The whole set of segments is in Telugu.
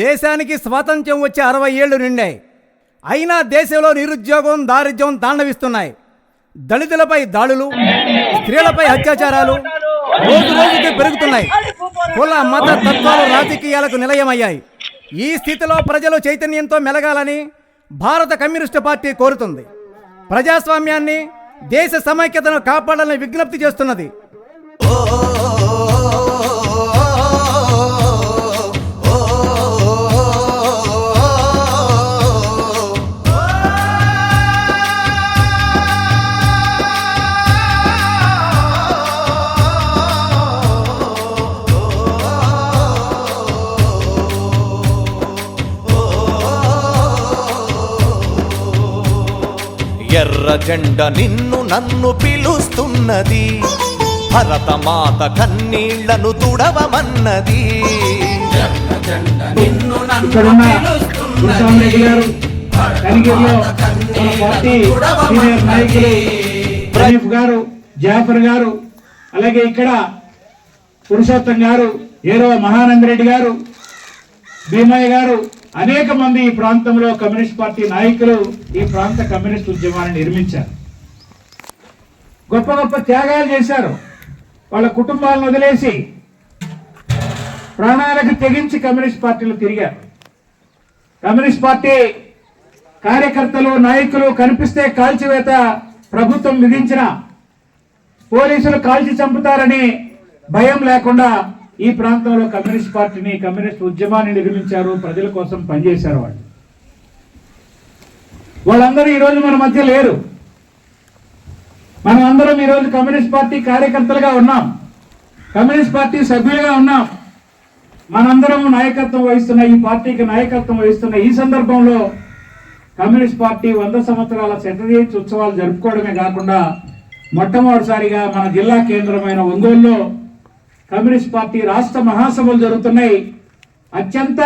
దేశానికి స్వాతంత్ర్యం వచ్చే అరవై ఏళ్ళు నిండాయి. అయినా దేశంలో నిరుద్యోగం దారిద్ర్యం తాండవిస్తున్నాయి. దళితులపై దాడులు స్త్రీలపై అత్యాచారాలు రోజు రోజుకి పెరుగుతున్నాయి. కుల మత తత్వాలు రాజకీయాలకు నిలయమయ్యాయి. ఈ స్థితిలో ప్రజలు చైతన్యంతో మెలగాలని భారత కమ్యూనిస్టు పార్టీ కోరుతుంది. ప్రజాస్వామ్యాన్ని దేశ సమైక్యతను కాపాడాలని విజ్ఞప్తి చేస్తున్నది ఎర్ర జెండ నిన్ను నన్ను పిలుస్తున్నది. భరతమాత కన్నీళ్ళను తుడవమన్నది. ప్రదీప్ గారు జాఫర్ గారు అలాగే ఇక్కడ పురుషోత్తం గారు ఏరో మహానందరెడ్డి గారు భీమయ్య గారు అనేక మంది ఈ ప్రాంతంలో కమ్యూనిస్ట్ పార్టీ నాయకులు ఈ ప్రాంత కమ్యూనిస్ట్ ఉద్యమాన్ని నిర్మించారు. గొప్ప గొప్ప త్యాగాలు చేశారు. వాళ్ళ కుటుంబాలను వదిలేసి ప్రాణాలకు తెగించి కమ్యూనిస్ట్ పార్టీలు తిరిగారు. కమ్యూనిస్ట్ పార్టీ కార్యకర్తలు నాయకులు కనిపిస్తే కాల్చివేత ప్రభుత్వం విధించిన పోలీసులు కాల్చి చంపుతారని భయం లేకుండా ఈ ప్రాంతంలో కమ్యూనిస్ట్ పార్టీని కమ్యూనిస్ట్ ఉద్యమాన్ని నిర్మించారు ప్రజల కోసం పనిచేశారు వాళ్ళు. వాళ్ళందరూ ఈరోజు మన మధ్య లేరు. మనం అందరం ఈరోజు కమ్యూనిస్ట్ పార్టీ కార్యకర్తలుగా ఉన్నాం. కమ్యూనిస్ట్ పార్టీ సభ్యులుగా ఉన్నాం. మనందరం నాయకత్వం వహిస్తున్న ఈ పార్టీకి నాయకత్వం వహిస్తున్న ఈ సందర్భంలో కమ్యూనిస్ట్ పార్టీ వంద సంవత్సరాల శతజయంతి ఉత్సవాలు జరుపుకోవడమే కాకుండా మొట్టమొదటిసారిగా మన జిల్లా కేంద్రమైన ఒంగోలులో కమ్యూనిస్ట్ పార్టీ రాష్ట్ర మహాసభలు జరుగుతున్నాయి. అత్యంత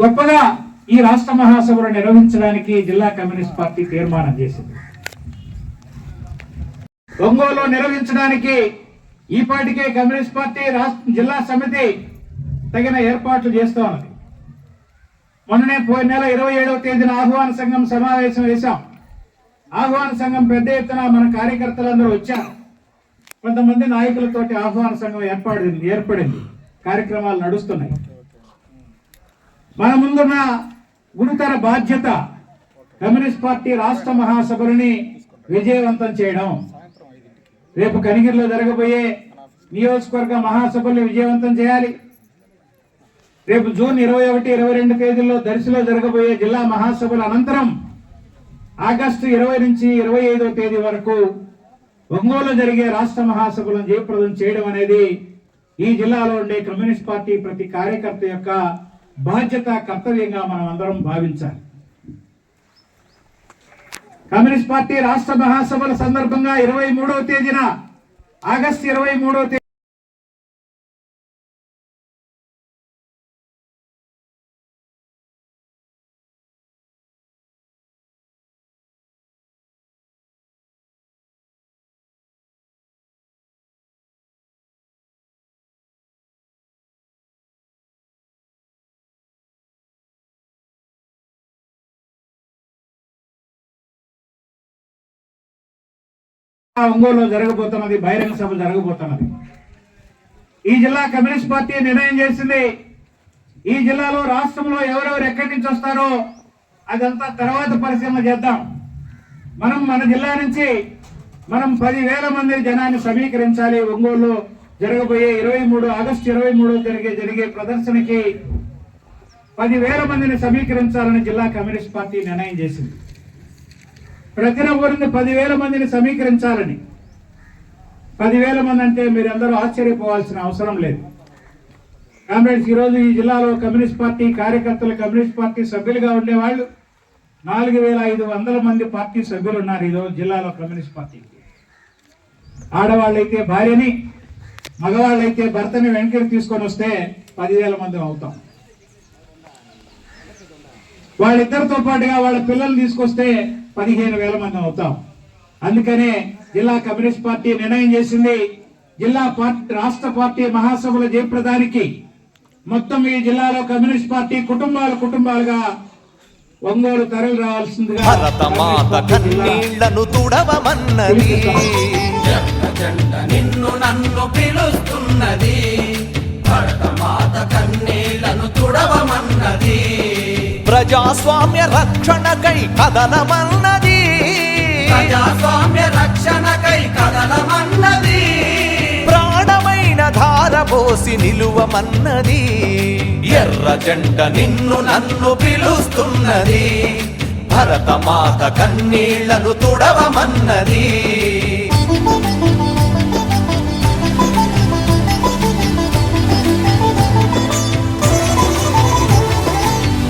గొప్పగా ఈ రాష్ట్ర మహాసభను నిర్వహించడానికి జిల్లా కమ్యూనిస్ట్ పార్టీ తీర్మానం చేసింది. ఒంగోలు నిర్వహించడానికి ఈపాటికే కమ్యూనిస్ట్ పార్టీ రాష్ట్ర జిల్లా సమితి తగిన ఏర్పాట్లు చేస్తూ ఉన్నది. మొన్ననే పోయిన నెల ఇరవై ఏడవ తేదీన ఆహ్వాన సంఘం సమావేశం వేశాం. ఆహ్వాన సంఘం పెద్ద ఎత్తున మన కార్యకర్తలందరూ వచ్చారు. కొంతమంది నాయకులతోటి ఆహ్వాన సంఘం ఏర్పడింది ఏర్పడింది. కార్యక్రమాలు నడుస్తున్నాయి. మన ముందున్న గురుతర బాధ్యత కమ్యూనిస్ట్ పార్టీ రాష్ట్ర మహాసభలని విజయవంతం చేయడం. రేపు కనిగిరిలో జరగబోయే నియోజకవర్గ మహాసభల్ని విజయవంతం చేయాలి. రేపు జూన్ ఇరవై ఒకటి ఇరవై రెండు తేదీల్లో దర్శిలో జరగబోయే జిల్లా మహాసభల అనంతరం ఆగస్టు ఇరవై నుంచి ఇరవై ఐదో తేదీ వరకు ఒంగోలు జరిగే రాష్ట్ర మహాసభలను జయప్రదం చేయడం అనేది ఈ జిల్లాలో ఉండే కమ్యూనిస్ట్ పార్టీ ప్రతి కార్యకర్త యొక్క బాధ్యత కర్తవ్యంగా మనం అందరం భావించాలి. కమ్యూనిస్ట్ పార్టీ రాష్ట్ర మహాసభల సందర్భంగా ఇరవై మూడవ తేదీన ఆగస్టు ఇరవై మూడవ తేదీ ఒంగోలులో జరగబోతున్నది బహిరంగ సభ జరగబోతున్నది. ఈ జిల్లా కమ్యూనిస్ట్ పార్టీ నిర్ణయం చేసింది. ఈ జిల్లాలో రాష్ట్రంలో ఎవరెవరు ఎక్కడి నుంచి వస్తారో అదంతా తర్వాత పరిశీలన చేద్దాం. మనం మన జిల్లా నుంచి మనం పదివేల మంది జనాన్ని సమీకరించాలి. ఒంగోలులో జరగబోయే ఇరవై మూడు ఆగస్టు ఇరవై మూడు జరిగే జరిగే ప్రదర్శనకి పదివేల మందిని సమీకరించాలని జిల్లా కమ్యూనిస్ట్ పార్టీ నిర్ణయం చేసింది. ప్రతి ఊరిని పదివేల మందిని సమీకరించాలని. పదివేల మంది అంటే మీరు అందరూ ఆశ్చర్యపోవాల్సిన అవసరం లేదు. కామ్రేడ్స్ ఈరోజు ఈ జిల్లాలో కమ్యూనిస్ట్ పార్టీ కార్యకర్తలు కమ్యూనిస్ట్ పార్టీ సభ్యులుగా ఉండేవాళ్ళు. నాలుగు వేల ఐదు వందల మంది పార్టీ సభ్యులు ఉన్నారు ఈరోజు జిల్లాలో కమ్యూనిస్ట్ పార్టీకి ఆడవాళ్ళైతే భార్యని మగవాళ్ళైతే భర్తని వెనక్కి తీసుకొని వస్తే పదివేల మంది అవుతాం. వాళ్ళిద్దరితో పాటుగా వాళ్ళ పిల్లల్ని తీసుకొస్తే పదిహేను వేల మంది అవుతాం. అందుకనే జిల్లా కమ్యూనిస్ట్ పార్టీ నిర్ణయం చేసింది జిల్లా పార్టీ రాష్ట్ర పార్టీ మహాసభల జయప్రదానికి మొత్తం ఈ జిల్లాలో కమ్యూనిస్ట్ పార్టీ కుటుంబాలు కుటుంబాలుగా ఒంగోలు తరలి రావాల్సిందిగా భరతమాత కన్నీళ్ళను తుడవమన్నది జెండ నిన్ను నన్ను పిలుస్తున్నది. భరతమాత కన్నీళ్ళను తుడవమన్నది ప్రజాస్వామ్య రక్షణకై కదలమన్నది. ప్రజాస్వామ్య రక్షణకై కదలమన్నది. ప్రాణమైన ధారపోసి నిలువమన్నది. ఎర్ర జెండ నిన్ను నన్ను పిలుస్తున్నది. భరతమాత కన్నీళ్ళను తుడవమన్నది.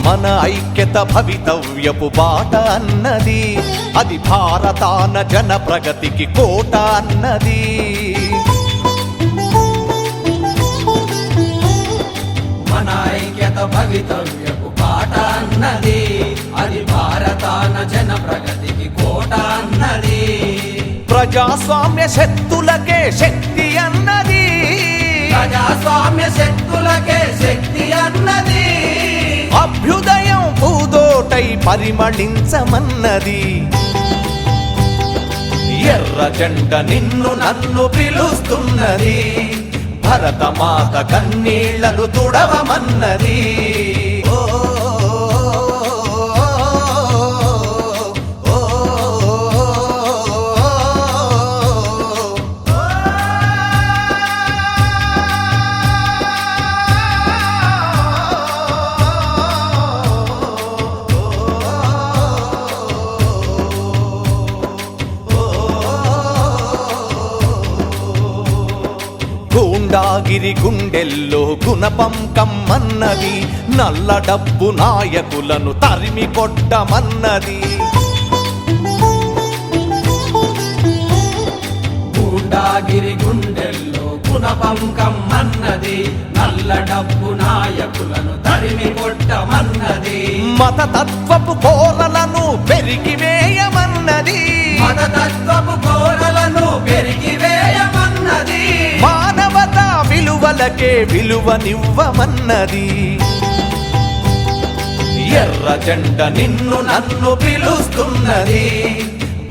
మన ఐక్యత భవితవ్యపు బాట అన్నది. అది భారతాన జన ప్రగతికి కోట అన్నది. మన ఐక్యత భవితవ్యపు పాట అన్నది. అది భారతాన జన ప్రగతికి కోట అన్నది. ప్రజాస్వామ్య శక్తులకే శక్తి అన్నది. ప్రజాస్వామ్య శక్తులకే శక్తి అన్నది. హృదయం పూదోటై పరిమళించమన్నది. ఎర్ర నిన్ను నన్ను పిలుస్తున్నది. భరతమాత కన్నీళ్ళను తుడవమన్నది. గుండాగిరి గుండెల్లో గుణపం కమ్మన్నది. నల్ల డబ్బు నాయకులను తరిమి కొట్టమన్నది. గుండాగిరి గుండెల్లో గుణపం కమ్మన్నది. నల్ల డబ్బు నాయకులను తరిమి కొట్టమన్నది. మతతత్వపు కోరలను పెరిగివేయమన్నది మత తత్వపు పెరిగి విలువలకే విలువనివ్వమన్నది. ఎర్ర జెండ నిన్ను నన్ను పిలుస్తున్నది.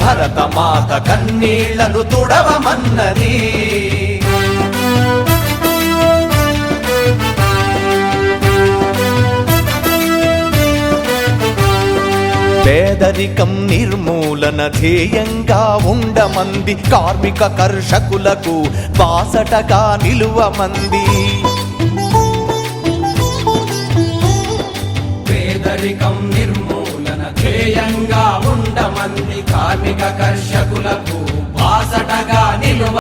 భరతమాత కన్నీళ్ళను తుడవమన్నది. పేదరికం నిర్మూలన ధ్యేయంగా ఉండమంది కార్మిక కర్షకులకు బాసటగా నిలువమంది. పేదరికం నిర్మూలన ధ్యేయంగా ఉండమంది కార్మిక కర్షకులకు బాసటగా నిలువ